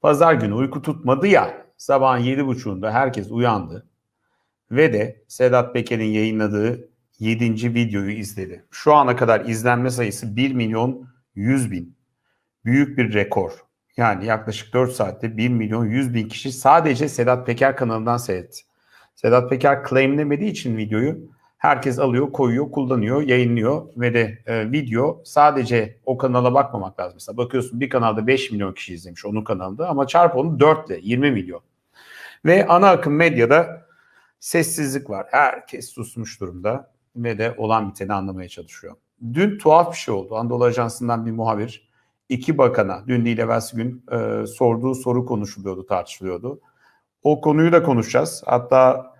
Pazar günü uyku tutmadı ya sabahın yedi buçuğunda herkes uyandı ve de Sedat Peker'in yayınladığı 7. videoyu izledi. Şu ana kadar izlenme sayısı 1 milyon 100 bin. Büyük bir rekor. Yani yaklaşık 4 saatte 1 milyon 100 bin kişi sadece Sedat Peker kanalından seyretti. Sedat Peker claimlemediği için videoyu herkes alıyor, koyuyor, kullanıyor, yayınlıyor ve de e, video sadece o kanala bakmamak lazım. Mesela bakıyorsun bir kanalda 5 milyon kişi izlemiş onun kanalında ama çarp onu 4 ile 20 milyon. Ve ana akım medyada sessizlik var. Herkes susmuş durumda ve de olan biteni anlamaya çalışıyor. Dün tuhaf bir şey oldu. Anadolu Ajansı'ndan bir muhabir iki bakana dün değil evvelsi gün e, sorduğu soru konuşuluyordu, tartışılıyordu. O konuyu da konuşacağız. Hatta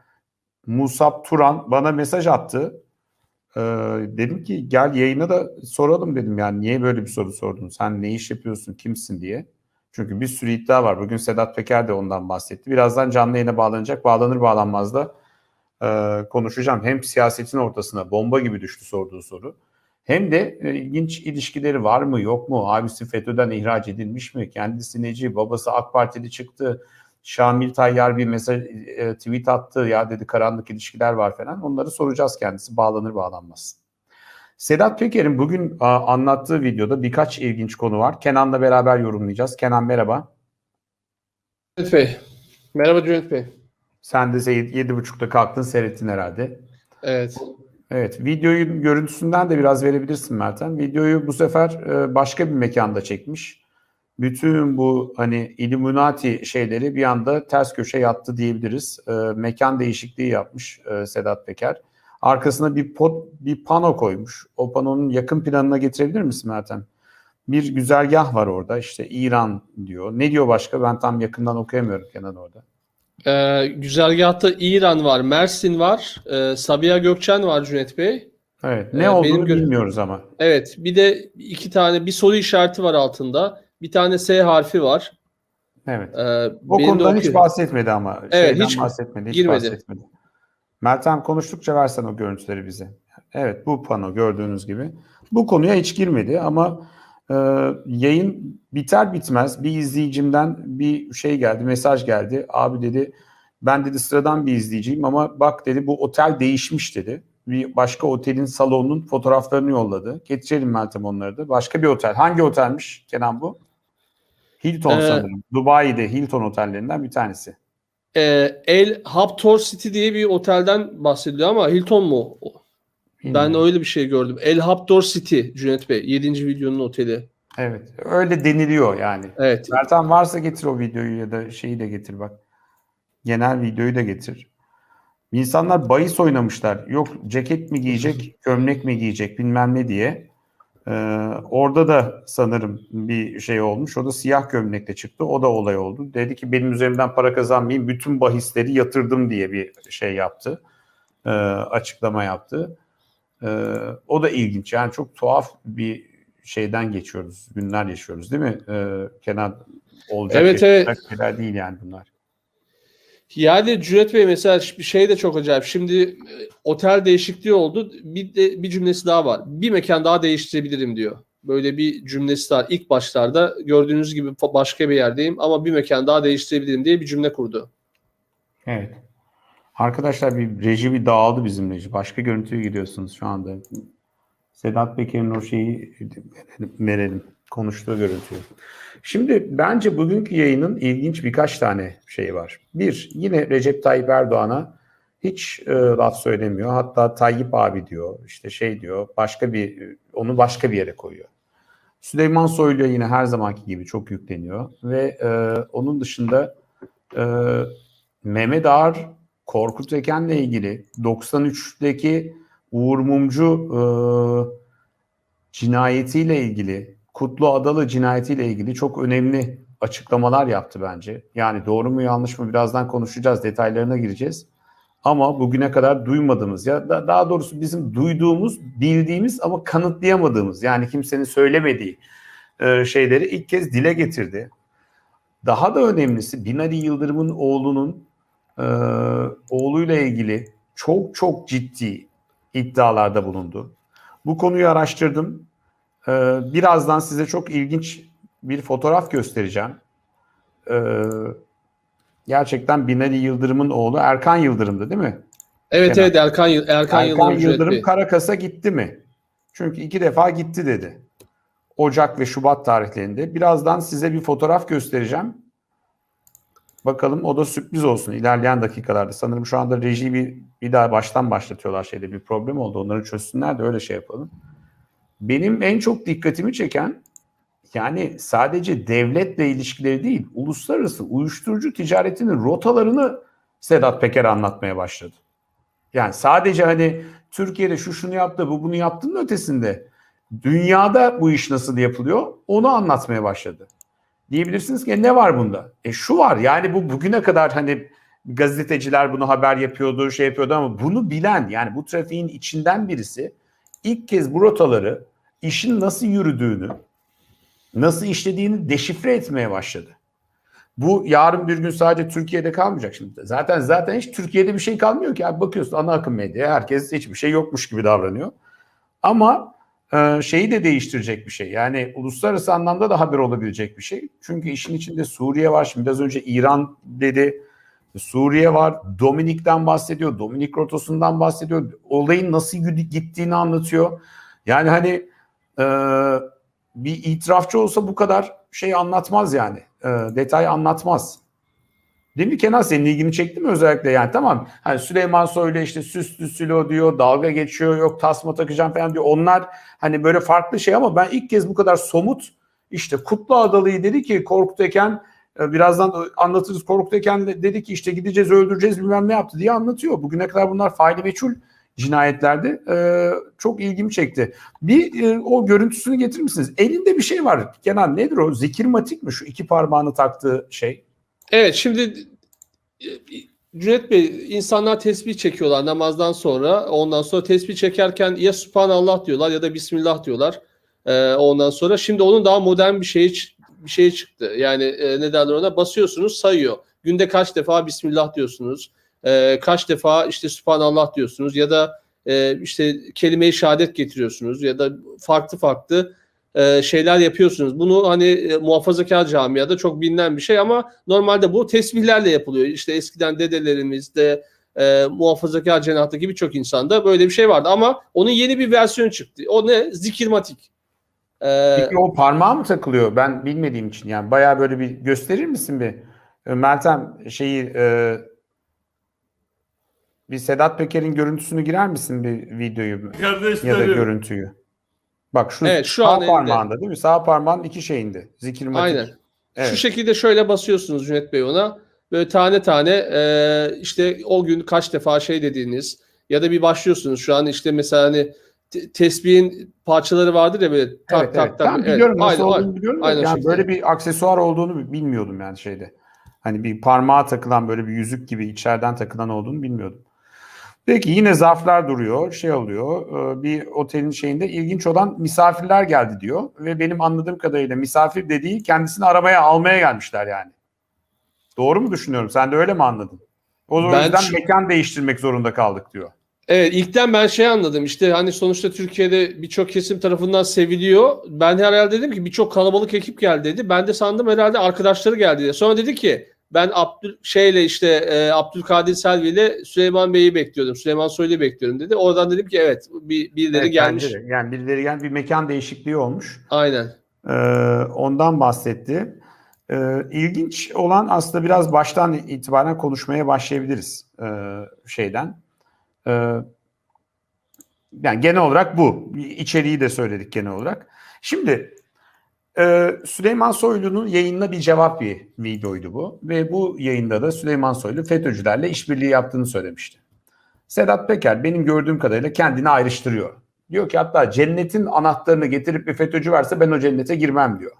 Musab Turan bana mesaj attı. Ee, dedim ki gel yayına da soralım dedim yani niye böyle bir soru sordun? Sen ne iş yapıyorsun, kimsin diye. Çünkü bir sürü iddia var. Bugün Sedat Peker de ondan bahsetti. Birazdan canlı yayına bağlanacak. Bağlanır bağlanmaz da e, konuşacağım. Hem siyasetin ortasına bomba gibi düştü sorduğu soru. Hem de e, ilginç ilişkileri var mı yok mu? Abisi FETÖ'den ihraç edilmiş mi? Kendisi neci? Babası AK Partili çıktı. Şamil Tayyar bir mesaj e, tweet attı. Ya dedi karanlık ilişkiler var falan. Onları soracağız kendisi. Bağlanır bağlanmaz. Sedat Peker'in bugün a, anlattığı videoda birkaç ilginç konu var. Kenan'la beraber yorumlayacağız. Kenan merhaba. Cüneyt Bey. Merhaba Cüneyt Bey. Sen de 7.30'da kalktın seyrettin herhalde. Evet. Evet, videoyu görüntüsünden de biraz verebilirsin Mertem. Videoyu bu sefer e, başka bir mekanda çekmiş. Bütün bu hani Illuminati şeyleri bir anda ters köşe yattı diyebiliriz. E, mekan değişikliği yapmış e, Sedat Peker. Arkasına bir pot, bir pano koymuş. O panonun yakın planına getirebilir misin Mertem? Bir güzergah var orada. İşte İran diyor. Ne diyor başka? Ben tam yakından okuyamıyorum Kenan orada. Ee, güzergahta İran var, Mersin var, e, Sabiha Gökçen var Cüneyt Bey. Evet. Ne Ee, olduğunu benim bilmiyoruz ama. Evet. Bir de iki tane bir soru işareti var altında. Bir tane S harfi var. Evet. Ee, O konudan hiç bahsetmedi ama. Evet, Şeyden hiç bahsetmedi. Hiç girmedi. bahsetmedi. Meltem konuştukça versen o görüntüleri bize. Evet bu pano gördüğünüz gibi. Bu konuya hiç girmedi ama e, yayın biter bitmez bir izleyicimden bir şey geldi, mesaj geldi. Abi dedi ben dedi sıradan bir izleyiciyim ama bak dedi bu otel değişmiş dedi. Bir başka otelin salonunun fotoğraflarını yolladı. Getirelim Meltem onları da. Başka bir otel. Hangi otelmiş Kenan bu? Hilton Ee, sanırım. Dubai'de Hilton otellerinden bir tanesi. Ee, El Haptor City diye bir otelden bahsediliyor ama Hilton mu? Ben Bilmiyorum. öyle bir şey gördüm. El Haptor City Cüneyt Bey. 7. videonun oteli. Evet. Öyle deniliyor yani. Evet. Meltem varsa getir o videoyu ya da şeyi de getir bak. Genel videoyu da getir. İnsanlar bahis oynamışlar. Yok ceket mi giyecek, gömlek mi giyecek bilmem ne diye. Ee, orada da sanırım bir şey olmuş. O da siyah gömlekle çıktı. O da olay oldu. Dedi ki benim üzerimden para kazanmayayım. Bütün bahisleri yatırdım diye bir şey yaptı. Ee, açıklama yaptı. Ee, o da ilginç. Yani çok tuhaf bir şeyden geçiyoruz. Günler yaşıyoruz değil mi? Ee, Kenan olacak Evet, evet. şeyler değil yani bunlar. Yani Cüneyt Bey mesela bir şey de çok acayip. Şimdi e, otel değişikliği oldu. Bir de bir cümlesi daha var. Bir mekan daha değiştirebilirim diyor. Böyle bir cümlesi var. İlk başlarda gördüğünüz gibi başka bir yerdeyim ama bir mekan daha değiştirebilirim diye bir cümle kurdu. Evet. Arkadaşlar bir reji bir dağıldı bizim reji. Başka görüntüye gidiyorsunuz şu anda. Sedat Peker'in o şeyi verelim, verelim. Konuştuğu görüntüyü. Şimdi bence bugünkü yayının ilginç birkaç tane şeyi var. Bir, yine Recep Tayyip Erdoğan'a hiç e, laf söylemiyor. Hatta Tayyip abi diyor, işte şey diyor, başka bir, onu başka bir yere koyuyor. Süleyman Soylu'ya yine her zamanki gibi çok yükleniyor. Ve e, onun dışında e, Mehmet Ağar, Korkut Eken'le ilgili 93'teki Uğur Mumcu e, cinayetiyle ilgili, Kutlu Adalı cinayetiyle ilgili çok önemli açıklamalar yaptı bence. Yani doğru mu yanlış mı birazdan konuşacağız, detaylarına gireceğiz. Ama bugüne kadar duymadığımız ya da daha doğrusu bizim duyduğumuz, bildiğimiz ama kanıtlayamadığımız yani kimsenin söylemediği e, şeyleri ilk kez dile getirdi. Daha da önemlisi Binali Yıldırım'ın oğlunun e, oğluyla ilgili çok çok ciddi iddialarda bulundu. Bu konuyu araştırdım. Ee, birazdan size çok ilginç bir fotoğraf göstereceğim. e, gerçekten Binali Yıldırım'ın oğlu Erkan Yıldırım'dı değil mi? Evet Kenan. evet Erkan, Erkan, Erkan Yıldırım, Yıldırım. Karakas'a gitti mi? Çünkü iki defa gitti dedi. Ocak ve Şubat tarihlerinde. Birazdan size bir fotoğraf göstereceğim. Bakalım o da sürpriz olsun ilerleyen dakikalarda. Sanırım şu anda reji bir, bir daha baştan başlatıyorlar şeyde bir problem oldu. Onları çözsünler de öyle şey yapalım. Benim en çok dikkatimi çeken yani sadece devletle ilişkileri değil, uluslararası uyuşturucu ticaretinin rotalarını Sedat Peker anlatmaya başladı. Yani sadece hani Türkiye'de şu şunu yaptı, bu bunu yaptığının ötesinde dünyada bu iş nasıl yapılıyor onu anlatmaya başladı. Diyebilirsiniz ki ne var bunda? E şu var yani bu bugüne kadar hani gazeteciler bunu haber yapıyordu, şey yapıyordu ama bunu bilen yani bu trafiğin içinden birisi ilk kez bu rotaları işin nasıl yürüdüğünü, nasıl işlediğini deşifre etmeye başladı. Bu yarın bir gün sadece Türkiye'de kalmayacak şimdi. Zaten zaten hiç Türkiye'de bir şey kalmıyor ki. Abi bakıyorsun ana akım medyaya herkes hiçbir şey yokmuş gibi davranıyor. Ama e, şeyi de değiştirecek bir şey. Yani uluslararası anlamda da haber olabilecek bir şey. Çünkü işin içinde Suriye var. Şimdi biraz önce İran dedi. Suriye var. Dominik'ten bahsediyor. Dominik rotosundan bahsediyor. Olayın nasıl gittiğini anlatıyor. Yani hani e, bir itirafçı olsa bu kadar şey anlatmaz yani. E, detay anlatmaz. Değil mi Kenan senin ilgini çekti mi özellikle yani tamam hani Süleyman Soylu işte süslü silo diyor dalga geçiyor yok tasma takacağım falan diyor onlar hani böyle farklı şey ama ben ilk kez bu kadar somut işte Kutlu Adalı'yı dedi ki Korkut Eken birazdan anlatırız Korkut Eken dedi ki işte gideceğiz öldüreceğiz bilmem ne yaptı diye anlatıyor. Bugüne kadar bunlar faili meçhul cinayetlerde e, çok ilgimi çekti. Bir e, o görüntüsünü getirir misiniz? Elinde bir şey var Kenan nedir o? Zikirmatik mi şu iki parmağını taktığı şey? Evet şimdi e, Cüneyt Bey insanlar tesbih çekiyorlar namazdan sonra. Ondan sonra tesbih çekerken ya Subhanallah diyorlar ya da Bismillah diyorlar. Ee, ondan sonra şimdi onun daha modern bir şeyi bir şey çıktı. Yani e, ne derler ona basıyorsunuz sayıyor. Günde kaç defa Bismillah diyorsunuz. E, kaç defa işte Subhanallah diyorsunuz ya da e, işte kelime-i şehadet getiriyorsunuz ya da farklı farklı e, şeyler yapıyorsunuz. Bunu hani e, muhafazakar camiada çok bilinen bir şey ama normalde bu tesbihlerle yapılıyor. İşte eskiden dedelerimiz de e, muhafazakar cenahttaki birçok insanda böyle bir şey vardı ama onun yeni bir versiyonu çıktı. O ne? Zikirmatik. Ee, Peki o parmağa mı takılıyor? Ben bilmediğim için yani bayağı böyle bir gösterir misin bir? Meltem şeyi e, bir Sedat Peker'in görüntüsünü girer misin bir videoyu ya da görüntüyü? Bak şu, evet, şu sağ an parmağında elinde. değil mi? Sağ parmağın iki şeyinde. Zikirmatik. Aynen. Evet. Şu şekilde şöyle basıyorsunuz Cüneyt Bey ona. Böyle tane tane e, işte o gün kaç defa şey dediğiniz ya da bir başlıyorsunuz şu an işte mesela hani te- tesbihin parçaları vardır ya böyle tak evet, tak evet. tak. Evet, biliyorum nasıl aynen, olduğunu biliyorum. Aynen yani şekilde. böyle bir aksesuar olduğunu bilmiyordum yani şeyde. Hani bir parmağa takılan böyle bir yüzük gibi içeriden takılan olduğunu bilmiyordum. Peki yine zarflar duruyor, şey oluyor. e, Bir otelin şeyinde ilginç olan misafirler geldi diyor ve benim anladığım kadarıyla misafir dediği kendisini arabaya almaya gelmişler yani. Doğru mu düşünüyorum? Sen de öyle mi anladın? O Ben yüzden şu- mekan değiştirmek zorunda kaldık diyor. Evet ilkten ben şey anladım işte hani sonuçta Türkiye'de birçok kesim tarafından seviliyor. Ben herhalde dedim ki birçok kalabalık ekip geldi dedi. Ben de sandım herhalde arkadaşları geldi diye. Sonra dedi ki ben Abdül şeyle işte e, Abdülkadir Selvi ile Süleyman Bey'i bekliyordum. Süleyman Soylu'yu bekliyorum dedi. Oradan dedim ki evet bir, birileri Evet, gelmiş. de. Yani birileri gel bir mekan değişikliği olmuş. Aynen. Ee, ondan bahsetti. Ee, ilginç olan aslında biraz baştan itibaren konuşmaya başlayabiliriz ee, şeyden. Ee, yani genel olarak bu. İçeriği de söyledik genel olarak. Şimdi e, Süleyman Soylu'nun yayınına bir cevap bir videoydu bu. Ve bu yayında da Süleyman Soylu FETÖ'cülerle işbirliği yaptığını söylemişti. Sedat Peker benim gördüğüm kadarıyla kendini ayrıştırıyor. Diyor ki hatta cennetin anahtarını getirip bir FETÖ'cü verse ben o cennete girmem diyor.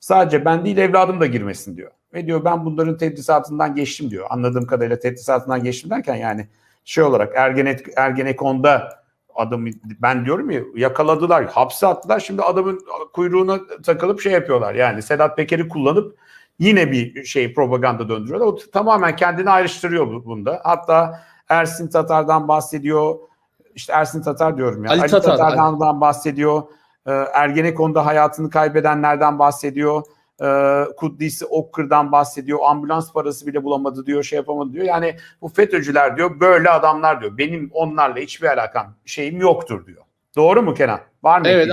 Sadece ben değil evladım da girmesin diyor. Ve diyor ben bunların tedrisatından geçtim diyor. Anladığım kadarıyla tedrisatından geçtim derken yani şey olarak Ergenek, Ergenekon'da adamı ben diyorum ya yakaladılar, hapse attılar. Şimdi adamın kuyruğuna takılıp şey yapıyorlar. Yani Sedat Peker'i kullanıp yine bir şey propaganda döndürüyorlar. O tamamen kendini ayrıştırıyor bu- bunda. Hatta Ersin Tatar'dan bahsediyor. İşte Ersin Tatar diyorum ya. Ali Ali, Tatar, Tatar'dan bahsediyor. Ee, Ergenekon'da hayatını kaybedenlerden bahsediyor. E, Kudüs'ü Okkır'dan bahsediyor. Ambulans parası bile bulamadı diyor, şey yapamadı diyor. Yani bu FETÖ'cüler diyor böyle adamlar diyor. Benim onlarla hiçbir alakam şeyim yoktur diyor. Doğru mu Kenan? Var mı? Evet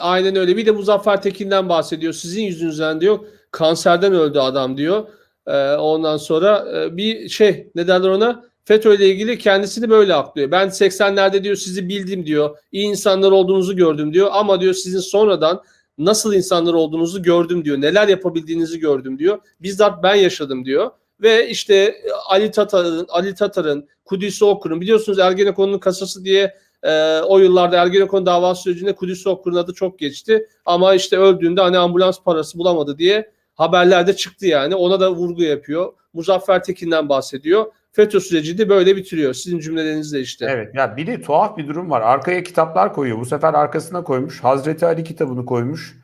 aynen öyle. Bir de Muzaffer Tekin'den bahsediyor. Sizin yüzünüzden diyor kanserden öldü adam diyor. Ee, ondan sonra e, bir şey ne derler ona FETÖ ile ilgili kendisini böyle aklıyor. Ben 80'lerde diyor sizi bildim diyor. İyi insanlar olduğunuzu gördüm diyor. Ama diyor sizin sonradan nasıl insanlar olduğunuzu gördüm diyor. Neler yapabildiğinizi gördüm diyor. Bizzat ben yaşadım diyor. Ve işte e, Ali Tatar'ın, Ali Tatar'ın, Kudüs'ü Okur'un biliyorsunuz Ergenekon'un kasası diye e, o yıllarda Ergenekon davası sürecinde Kudüs'ü Okur'un adı çok geçti. Ama işte öldüğünde hani ambulans parası bulamadı diye haberlerde çıktı yani. Ona da vurgu yapıyor. Muzaffer Tekin'den bahsediyor. FETÖ süreci de böyle bitiriyor. Sizin cümlelerinizle işte. Evet ya bir de tuhaf bir durum var. Arkaya kitaplar koyuyor. Bu sefer arkasına koymuş. Hazreti Ali kitabını koymuş.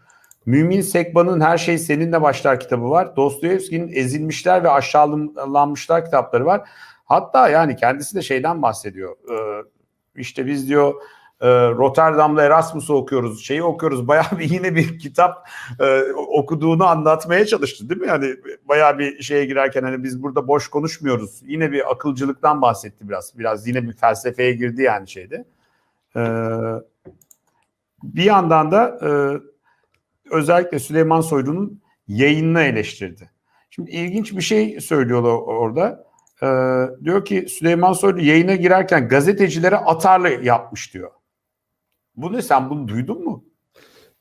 Mümin Sekban'ın Her Şey Seninle Başlar kitabı var. Dostoyevski'nin Ezilmişler ve Aşağılanmışlar kitapları var. Hatta yani kendisi de şeyden bahsediyor. Ee, işte biz diyor e, Rotterdam'da Erasmus'u okuyoruz, şeyi okuyoruz. Bayağı bir yine bir kitap e, okuduğunu anlatmaya çalıştı değil mi? Yani bayağı bir şeye girerken hani biz burada boş konuşmuyoruz. Yine bir akılcılıktan bahsetti biraz. Biraz yine bir felsefeye girdi yani şeyde. Ee, bir yandan da e, özellikle Süleyman Soylu'nun yayınını eleştirdi. Şimdi ilginç bir şey söylüyorlar orada. Ee, diyor ki Süleyman Soylu yayına girerken gazetecilere atarlı yapmış diyor. Bu ne sen bunu duydun mu?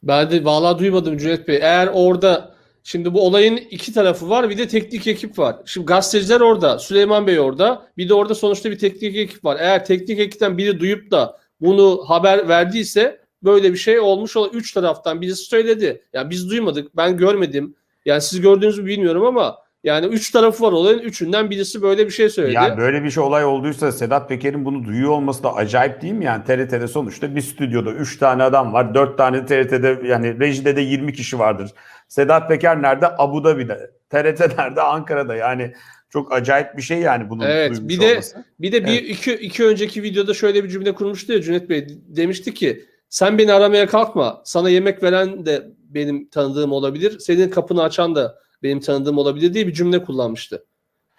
Ben de vallahi duymadım Cüneyt Bey. Eğer orada şimdi bu olayın iki tarafı var bir de teknik ekip var. Şimdi gazeteciler orada, Süleyman Bey orada. Bir de orada sonuçta bir teknik ekip var. Eğer teknik ekipten biri duyup da bunu haber verdiyse böyle bir şey olmuş olan üç taraftan birisi söyledi. Yani biz duymadık, ben görmedim. Yani siz gördüğünüzü bilmiyorum ama yani üç tarafı var olayın. Üçünden birisi böyle bir şey söyledi. Yani böyle bir şey olay olduysa Sedat Peker'in bunu duyuyor olması da acayip değil mi? Yani TRT'de sonuçta bir stüdyoda 3 tane adam var. 4 tane TRT'de yani rejide de 20 kişi vardır. Sedat Peker nerede? Abu Dhabi'de. TRT nerede? Ankara'da. Yani çok acayip bir şey yani bunun Evet, bir de- olması. Bir de bir iki, iki önceki videoda şöyle bir cümle kurmuştu ya Cüneyt Bey. Demişti ki sen beni aramaya kalkma. Sana yemek veren de benim tanıdığım olabilir. Senin kapını açan da benim tanıdığım olabilir diye bir cümle kullanmıştı.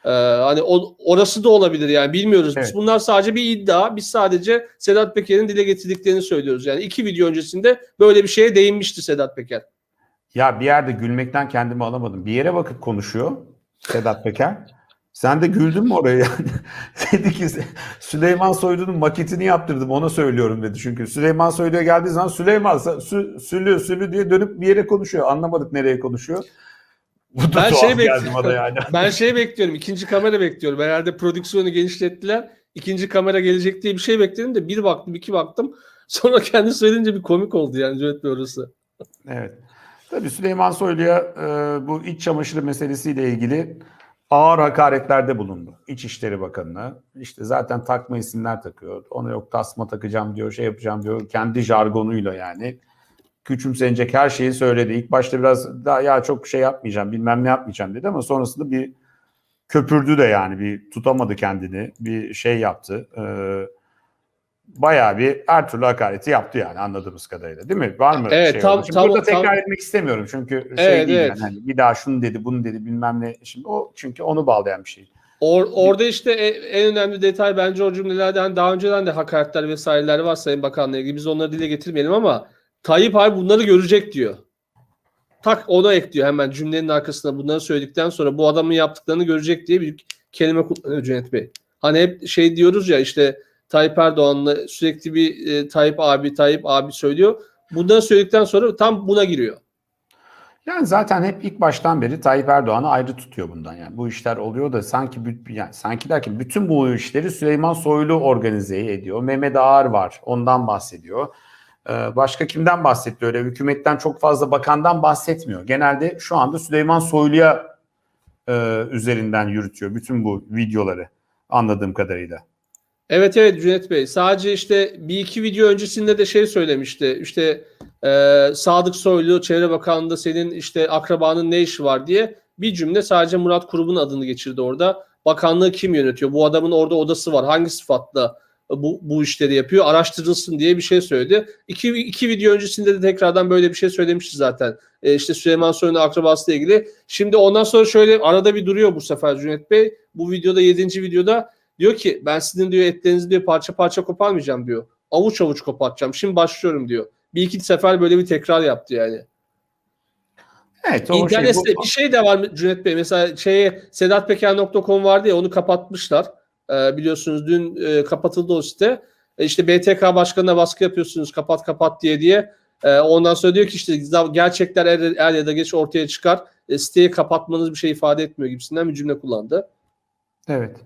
Ee, hani o, orası da olabilir yani bilmiyoruz. Evet. Biz bunlar sadece bir iddia. Biz sadece Sedat Peker'in dile getirdiklerini söylüyoruz. Yani iki video öncesinde böyle bir şeye değinmişti Sedat Peker. Ya bir yerde gülmekten kendimi alamadım. Bir yere bakıp konuşuyor Sedat Peker. Sen de güldün mü oraya yani? dedi ki Süleyman Soylu'nun maketini yaptırdım ona söylüyorum dedi. Çünkü Süleyman Soylu'ya geldiği zaman Süleyman sü, Sülü Sülü diye dönüp bir yere konuşuyor. Anlamadık nereye konuşuyor. Bu da Ben şey bekliyorum. yani. Ben şey bekliyorum. ikinci kamera bekliyorum. Herhalde prodüksiyonu genişlettiler. İkinci kamera gelecek diye bir şey bekledim de bir baktım iki baktım. Sonra kendi söyleyince bir komik oldu yani Cüneyt Bey orası. Evet. Tabii Süleyman Soylu'ya e, bu iç çamaşırı meselesiyle ilgili ağır hakaretlerde bulundu. İçişleri Bakanı'na. İşte zaten takma isimler takıyor. Ona yok tasma takacağım diyor, şey yapacağım diyor. Kendi jargonuyla yani. Küçümsenecek her şeyi söyledi. İlk başta biraz daha ya çok şey yapmayacağım, bilmem ne yapmayacağım dedi ama sonrasında bir köpürdü de yani. Bir tutamadı kendini. Bir şey yaptı. Ee, bayağı bir her türlü hakareti yaptı yani anladığımız kadarıyla değil mi? Var mı? Evet, şey tam- tam- burada tekrar tam- etmek istemiyorum çünkü şey Evet, değil evet. yani. Hani bir daha şunu dedi, bunu dedi bilmem ne. Şimdi o çünkü onu bağlayan bir şey. Or, orada işte e- en önemli detay bence o cümlelerden daha önceden de hakaretler vesaireler var Sayın Bakan'la ilgili. Biz onları dile getirmeyelim ama Tayyip abi bunları görecek diyor. Tak ona ekliyor hemen cümlenin arkasına bunları söyledikten sonra bu adamın yaptıklarını görecek diye bir kelime kullanıyor Cüneyt Bey. Hani hep şey diyoruz ya işte Tayyip Erdoğan'la sürekli bir e, Tayyip abi Tayyip abi söylüyor. Bunları söyledikten sonra tam buna giriyor. Yani zaten hep ilk baştan beri Tayyip Erdoğan'ı ayrı tutuyor bundan. Yani bu işler oluyor da sanki yani sanki derken bütün bu işleri Süleyman Soylu organize ediyor. Mehmet Ağar var. Ondan bahsediyor. Ee, Başka kimden bahsetti öyle? Hükümetten çok fazla bakandan bahsetmiyor. Genelde şu anda Süleyman Soylu'ya e, üzerinden yürütüyor bütün bu videoları anladığım kadarıyla. Evet evet Cüneyt Bey. Sadece işte bir iki video öncesinde de şey söylemişti. İşte e, Sadık Soylu Çevre Bakanlığı'nda senin işte akrabanın ne işi var diye bir cümle sadece Murat Kurum'un adını geçirdi orada. Bakanlığı kim yönetiyor? Bu adamın orada odası var. Hangi sıfatla bu, bu işleri yapıyor. Araştırılsın diye bir şey söyledi. İki, iki video öncesinde de tekrardan böyle bir şey söylemişti zaten. E, işte Süleyman Soylu'nun akrabasıyla ilgili. Şimdi ondan sonra şöyle arada bir duruyor bu sefer Cüneyt Bey. Bu videoda 7. videoda diyor ki ben sizin diyor etlerinizi diyor parça parça koparmayacağım diyor. Avuç avuç kopartacağım. Şimdi başlıyorum diyor. Bir iki sefer böyle bir tekrar yaptı yani. Evet, o şey, İnternet bu- site- bir şey de var Cüneyt Bey. Mesela şeye sedatpeker.com vardı ya onu kapatmışlar. Ee, biliyorsunuz dün e, kapatıldı o site. E, işte BTK başkanına baskı yapıyorsunuz kapat kapat diye diye. E, ondan sonra diyor ki işte gerçekler er, er ya da geç ortaya çıkar. E, siteyi kapatmanız bir şey ifade etmiyor gibisinden bir cümle kullandı. Evet.